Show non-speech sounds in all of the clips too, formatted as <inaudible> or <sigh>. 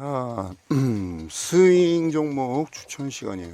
자, <clears throat> 스윙 종목 추천 시간이에요.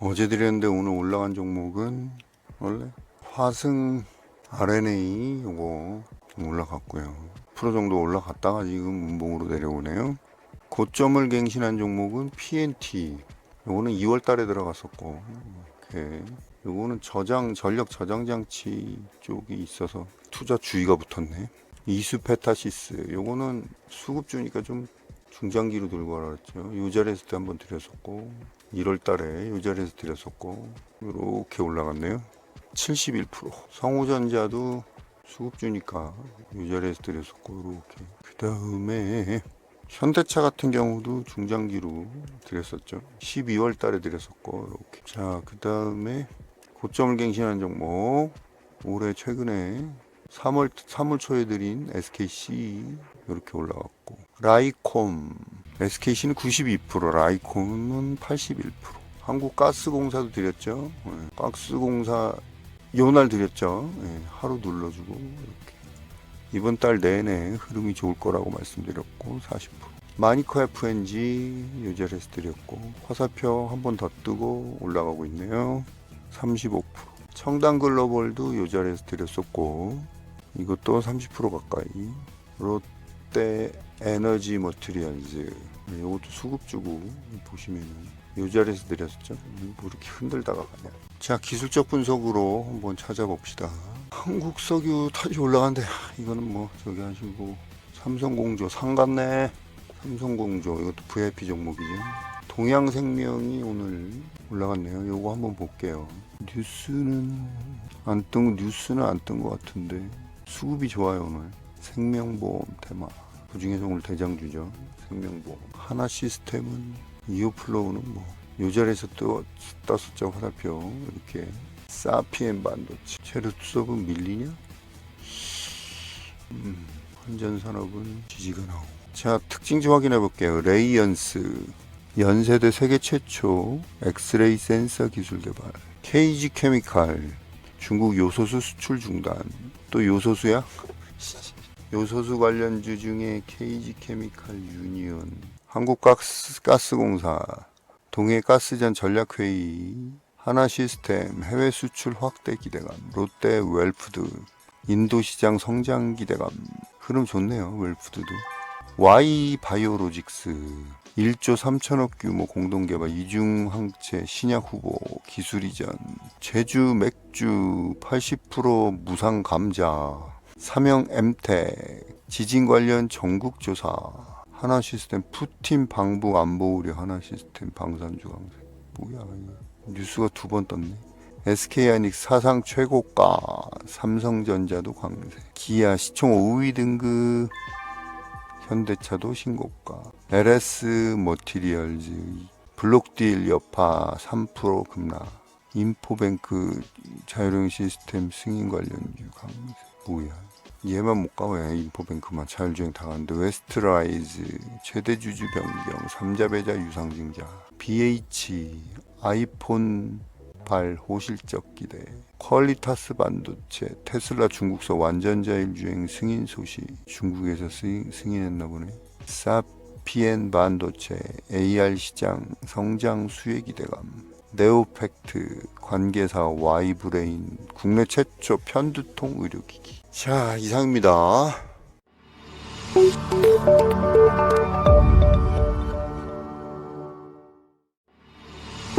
어제 드렸는데 오늘 올라간 종목은 원래 화승 RNA 좀 올라갔고요. 프로 정도 올라갔다가 지금 문봉으로 내려오네요. 고점을 갱신한 종목은 PNT. 요거는 2월 달에 들어갔었고, 이렇게. 요거는 저장, 전력 저장 장치 쪽이 있어서 투자 주의가 붙었네. 이수페타시스. 요거는 수급 주니까 좀 중장기로 들고 가라 그랬죠. 요 자리에서 때 한번 드렸었고, 1월 달에 요 자리에서 드렸었고, 이렇게 올라갔네요. 71%. 성우전자도 수급 주니까 요 자리에서 드렸었고, 이렇게. 그 다음에 현대차 같은 경우도 중장기로 드렸었죠. 12월 달에 드렸었고, 이렇게. 자, 그 다음에 고점을 갱신한 종목. 올해 최근에 3월 3월 초에 드린 SKC 이렇게 올라갔고 라이콤. SKC는 92% 라이콤은 81% 한국가스공사도 드렸죠? 네, 가스공사 요날 드렸죠? 네, 하루 눌러주고 이렇게. 이번 달 내내 흐름이 좋을 거라고 말씀드렸고 40% 마니커 FNG 요 자리에서 드렸고 화살표 한 번 더 뜨고 올라가고 있네요. 35% 청담 글로벌도 요 자리에서 드렸었고 이것도 30% 가까이. 롯데 에너지 머티리얼즈. 이것도 수급 주고 보시면은 요 자리에서 드렸었죠? 뭐 이렇게 흔들다가 가냐. 자 기술적 분석으로 한번 찾아봅시다. 한국 석유 다시 올라간대. 이거는 뭐 저기 하시고. 삼성공조 상갔네. 삼성공조. 이것도 VIP 종목이죠. 동양생명이 오늘 올라갔네요. 요거 한번 볼게요. 뉴스는 안 뜬 뉴스는 안 뜬 것 같은데 수급이 좋아요 오늘. 생명보험 테마. 그 중에서 오늘 대장주죠. 생명보험. 하나 시스템은 이오플로우는 뭐 요 자리에서 또 떴었죠 화살표 이렇게 사피엔 반도체. 체르투섭은 밀리냐? 음, 환전산업은 지지가 나오고 자 특징 좀 확인해 볼게요. 레이언스. 연세대 세계 최초 엑스레이 센서 기술 개발. KG 케미칼 중국 요소수 수출 중단. 또 요소수야? 요소수 관련주 중에 KG 케미칼 유니온. 한국가스공사. 동해가스전 전략회의. 하나시스템 해외 수출 확대 기대감. 롯데 웰푸드. 인도 시장 성장 기대감. 흐름 좋네요 웰푸드도 Y 바이오로직스 1조 3천억 규모 공동개발 이중항체 신약 후보 기술 이전 제주 맥주 80% 무상 감자 삼형 엠텍 지진 관련 전국 조사 하나 시스템 푸틴 방북 안보 우려 하나 시스템 방산주 강세. 뭐야 이거. 뉴스가 두 번 떴네. SK하이닉 사상 최고가 삼성전자도 강세. 기아 시총 5위 등급 현대차도 신고가. LS 머티리얼즈 블록딜 여파 3% 급락. 인포뱅크 자율형 시스템 승인 관련주 강세 뭐야? 얘만 못 가면 인포뱅크만. 자율주행 다 가는데. 웨스트라이즈 최대 주주 변경. 삼자배자 유상증자. BH 아이폰 발 호실적 기대. 퀄리타스 반도체 테슬라 중국서 완전자율 주행 승인 소식 중국에서 승인, 승인했나 보네. 사피엔 반도체 AR 시장 성장 수혜 기대감. 네오팩트 관계사 와이브레인 국내 최초 편두통 의료기기. 자 이상입니다